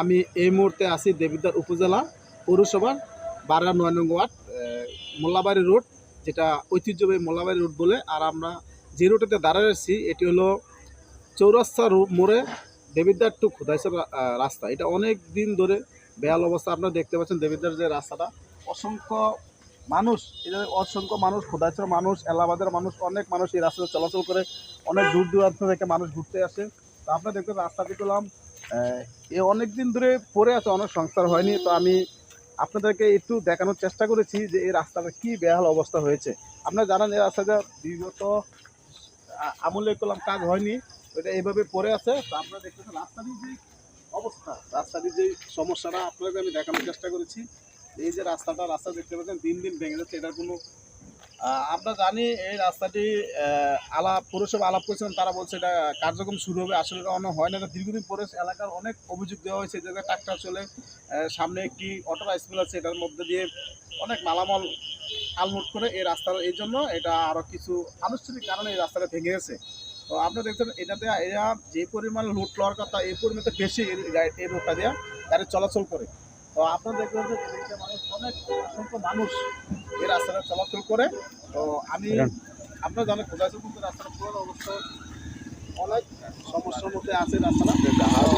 আমি এই মুহূর্তে আছি দেবিদ্বার উপজেলা পৌরসভার বারা নয় নং ওয়ার্ড মোল্লাবাড়ি রোড, যেটা ঐতিহ্যবাহী মোল্লাবাড়ি রোড বলে। আর আমরা যে রোডেতে দাঁড়ায় আছি, এটি হলো চৌরাস্তা মোড়ে দেবিদ্বার টু খুদাইসর রাস্তা। এটা অনেক দিন ধরে বেহাল অবস্থা, আপনারা দেখতে পাচ্ছেন দেবিদ্বার যে রাস্তাটা। অসংখ্য মানুষ, এটা অসংখ্য মানুষ খুদাইসর মানুষ, এলাহাবাদের মানুষ, অনেক মানুষ এই রাস্তাতে চলাচল করে। অনেক দূর দূরান্ত থেকে মানুষ ঘুরতে আসে। তো আপনারা দেখবেন রাস্তাটি করলাম এ অনেক দিন ধরে পড়ে আছে, অনেক সংস্কার হয়নি। তো আমি আপনাদেরকে একটু দেখানোর চেষ্টা করেছি যে এই রাস্তাটা কি বেহাল অবস্থা হয়েছে। আপনারা জানেন এই রাস্তাটা বিগত আমলে করলাম কাজ হয়নি ওইটা এইভাবে পড়ে আছে। তো আপনারা দেখতেছেন রাস্তাটির যে অবস্থা, রাস্তাটির যে সমস্যাটা আপনাদের আমি দেখানোর চেষ্টা করেছি। এই যে রাস্তাটা, রাস্তা দেখতে পাচ্ছেন, দিন দিন ভেঙে যাচ্ছে, এটার কোনো আমরা জানি এই রাস্তাটি আলাপ, পৌরসভা আলাপ করেছিলেন, তারা বলছে এটা কার্যক্রম শুরু হবে, আসলে অন্য হয় না। দীর্ঘদিন পরে এলাকার অনেক অভিযোগ দেওয়া হয়েছে যে ট্রাক্টর চলে সামনে একটি অটো স্কুল আছে, এটার মধ্যে দিয়ে অনেক মালামাল আলমুট করে এই রাস্তার, এই জন্য এটা আরও কিছু আনুষ্ঠানিক কারণে এই রাস্তাটা ভেঙে গেছে। তো আপনারা দেখছেন, এটাতে এরা যে পরিমাণ লুট লওয়ার কথা, এই পরিমাণে বেশি এই রোডটা দিয়ে গাড়ি চলাচল করে। তো আপনারা দেখবেন যে মানুষ, অনেক, অসংখ্য মানুষ এই রাস্তাটা চলাচল করে। তো আমি আপনারা জানেন খোঁজাচ্ছি কিন্তু রাস্তাটা পুরো অবস্থা। অনেক সমস্যার মধ্যে আছে রাস্তাটা।